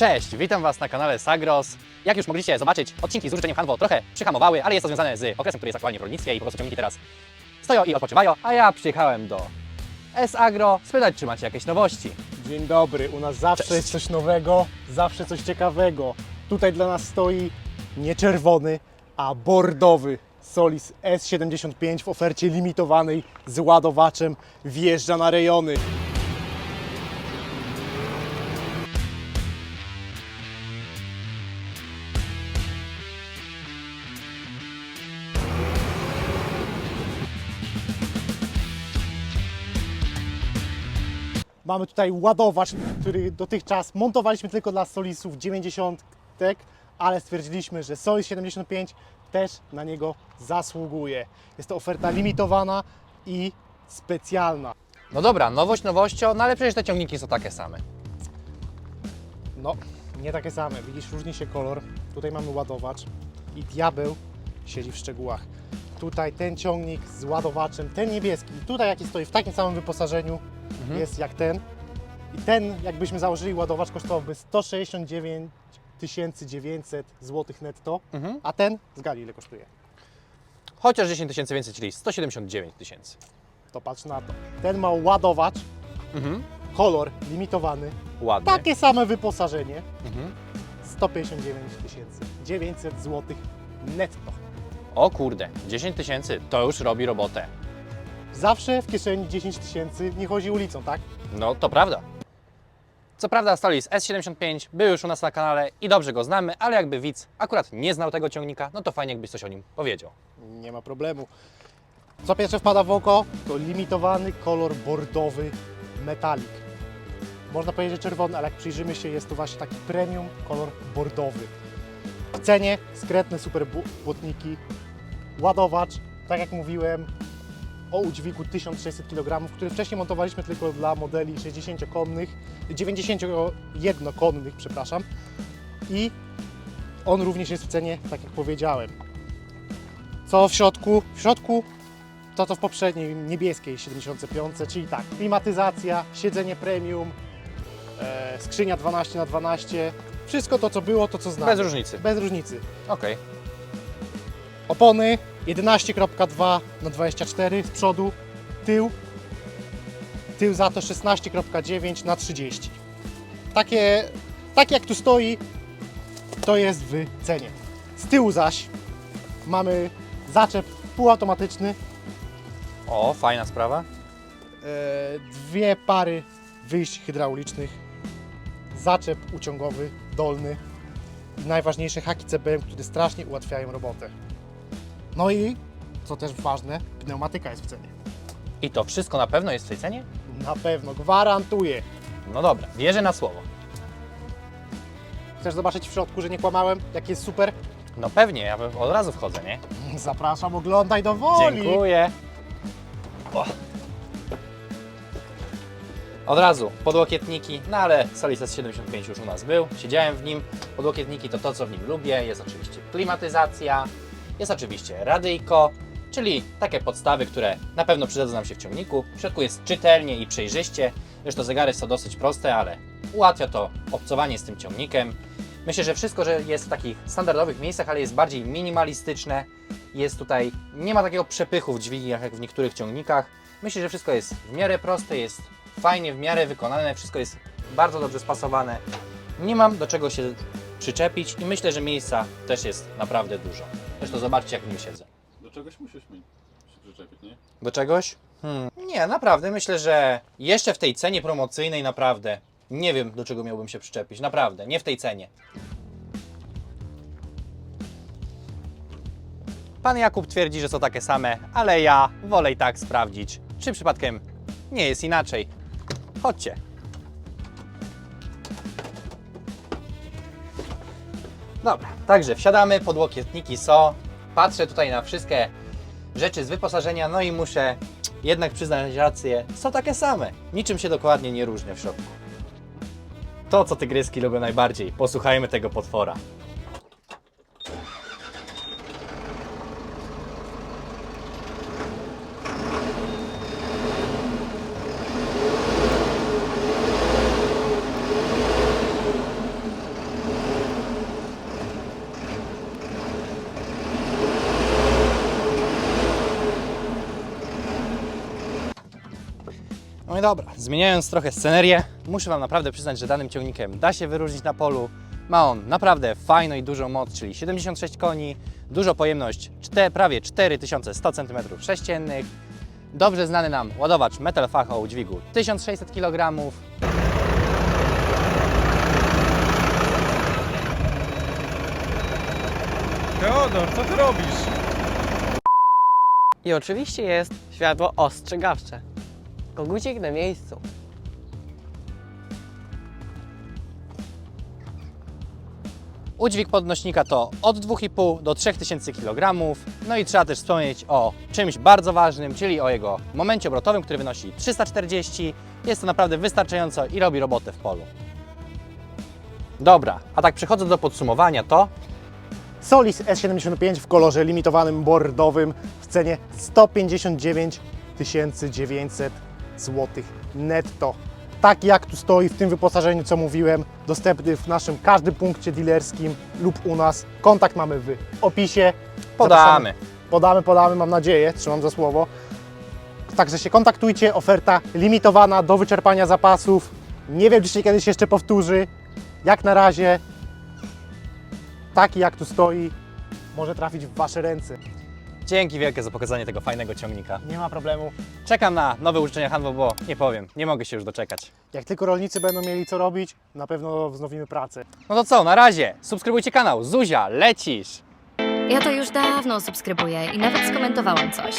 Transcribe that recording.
Cześć, witam Was na kanale Sagros. Jak już mogliście zobaczyć, odcinki z użyczeniem Hanwo trochę przyhamowały, ale jest to związane z okresem, który jest aktualnie w rolnictwie i po prostu ciągniki teraz stoją i odpoczywają, a ja przyjechałem do S-Agro spytać, czy macie jakieś nowości. Dzień dobry, u nas zawsze Cześć. jest coś nowego, zawsze coś ciekawego. Tutaj dla nas stoi nie czerwony, a bordowy Solis S75 w ofercie limitowanej z ładowaczem wjeżdża na rejony. Mamy tutaj ładowacz, który dotychczas montowaliśmy tylko dla Solisów 90, ale stwierdziliśmy, że Solis 75 też na niego zasługuje. Jest to oferta limitowana i specjalna. No dobra, nowość nowością, no ale przecież te ciągniki są takie same. No, nie takie same. Widzisz, różni się kolor. Tutaj mamy ładowacz i diabeł siedzi w szczegółach. Tutaj ten ciągnik z ładowaczem, ten niebieski, tutaj jaki stoi w takim samym wyposażeniu, jest jak ten. I ten, jakbyśmy założyli ładowacz, kosztowałby 169 900 zł netto, Mhm. a ten, zgadnij ile kosztuje. Chociaż 10 tysięcy więcej, czyli 179 tysięcy. To patrz na to. Ten ma ładowacz, Mhm. kolor limitowany, Ładny. takie same wyposażenie, Mhm. 159 900 zł netto. O kurde, 10 tysięcy to już robi robotę. Zawsze w kieszeni 10 tysięcy nie chodzi ulicą, tak? No, to prawda. Co prawda Stolis S75 był już u nas na kanale i dobrze go znamy, ale jakby widz akurat nie znał tego ciągnika, no to fajnie jakbyś coś o nim powiedział. Nie ma problemu. Co pierwsze wpada w oko, to limitowany kolor bordowy metalik. Można powiedzieć, że czerwony, ale jak przyjrzymy się, jest to właśnie taki premium kolor bordowy. W cenie skretne super błotniki, ładowacz, tak jak mówiłem, o udźwigu 1600 kg, który wcześniej montowaliśmy tylko dla modeli 60-konnych, 91-konnych, przepraszam. I on również jest w cenie, tak jak powiedziałem. Co w środku? W środku to co w poprzedniej niebieskiej 75, czyli tak, klimatyzacja, siedzenie premium, e, skrzynia 12 na 12 wszystko to co było, to co znamy. Bez różnicy. Bez różnicy. Okej. Opony 11.2 na 24 z przodu, tył, tył za to 16.9 na 30. Takie, tak jak tu stoi, to jest w cenie. Z tyłu zaś mamy zaczep półautomatyczny, O, fajna sprawa. e, dwie pary wyjść hydraulicznych, zaczep uciągowy dolny i najważniejsze haki CBM, które strasznie ułatwiają robotę. No i, co też ważne, pneumatyka jest w cenie. I to wszystko na pewno jest w tej cenie? Na pewno, gwarantuję. No dobra, wierzę na słowo. Chcesz zobaczyć w środku, że nie kłamałem, jak jest super? No pewnie, ja od razu wchodzę, nie? Zapraszam, oglądaj do woli. Dziękuję. O. Od razu podłokietniki, no ale Solis S75 już u nas był, siedziałem w nim. Podłokietniki to to, co w nim lubię. Jest oczywiście klimatyzacja, jest oczywiście radyjko, czyli takie podstawy, które na pewno przydadzą nam się w ciągniku. W środku jest czytelnie i przejrzyście. Zresztą zegary są dosyć proste, ale ułatwia to obcowanie z tym ciągnikiem. Myślę, że wszystko, że jest w takich standardowych miejscach, ale jest bardziej minimalistyczne. Jest tutaj, nie ma takiego przepychu w dźwigniach jak w niektórych ciągnikach. Myślę, że wszystko jest w miarę proste, jest fajnie w miarę wykonane, wszystko jest bardzo dobrze spasowane. Nie mam do czego się przyczepić i myślę, że miejsca też jest naprawdę dużo. Zresztą zobaczcie jak nim siedzę. Do czegoś musisz mi się przyczepić, nie? Do czegoś? Hmm. Nie, naprawdę myślę, że jeszcze w tej cenie promocyjnej naprawdę nie wiem do czego miałbym się przyczepić. Naprawdę, nie w tej cenie. Pan Jakub twierdzi, że są takie same, ale ja wolę i tak sprawdzić, czy przypadkiem nie jest inaczej. Chodźcie. Dobra, także wsiadamy, podłokietniki są. Patrzę tutaj na wszystkie rzeczy z wyposażenia, no i muszę jednak przyznać rację, są takie same. Niczym się dokładnie nie różnią w środku. To, co tygryski lubią najbardziej. Posłuchajmy tego potwora. I dobra, zmieniając trochę scenerię, muszę Wam naprawdę przyznać, że danym ciągnikiem da się wyróżnić na polu. Ma on naprawdę fajną i dużą moc, czyli 76 koni, dużą pojemność, czte, prawie 4100 cm3, dobrze znany nam ładowacz Metal Fach o udźwigu 1600 kg, Teodor, co ty robisz? I oczywiście jest światło ostrzegawcze. Kogucik na miejscu. Udźwig podnośnika to od 2,5 do 3000 kg. No i trzeba też wspomnieć o czymś bardzo ważnym, czyli o jego momencie obrotowym, który wynosi 340. Jest to naprawdę wystarczająco i robi robotę w polu. Dobra, a tak przechodząc do podsumowania, to Solis S75 w kolorze limitowanym bordowym w cenie 159 900 zł netto. Tak jak tu stoi w tym wyposażeniu, co mówiłem, dostępny w naszym każdym punkcie dealerskim lub u nas. Kontakt mamy w opisie. podamy. Podamy, podamy, mam nadzieję, trzymam za słowo. Także się kontaktujcie, oferta limitowana do wyczerpania zapasów. Nie wiem, czy się kiedyś jeszcze powtórzy. Jak na razie, taki jak tu stoi, może trafić w Wasze ręce. Dzięki wielkie za pokazanie tego fajnego ciągnika. Nie ma problemu. Czekam na nowe użyczenia handlu, bo nie powiem, nie mogę się już doczekać. Jak tylko rolnicy będą mieli co robić, na pewno wznowimy pracę. No to co, na razie, subskrybujcie kanał. Zuzia, lecisz! Ja to już dawno subskrybuję i nawet skomentowałam coś.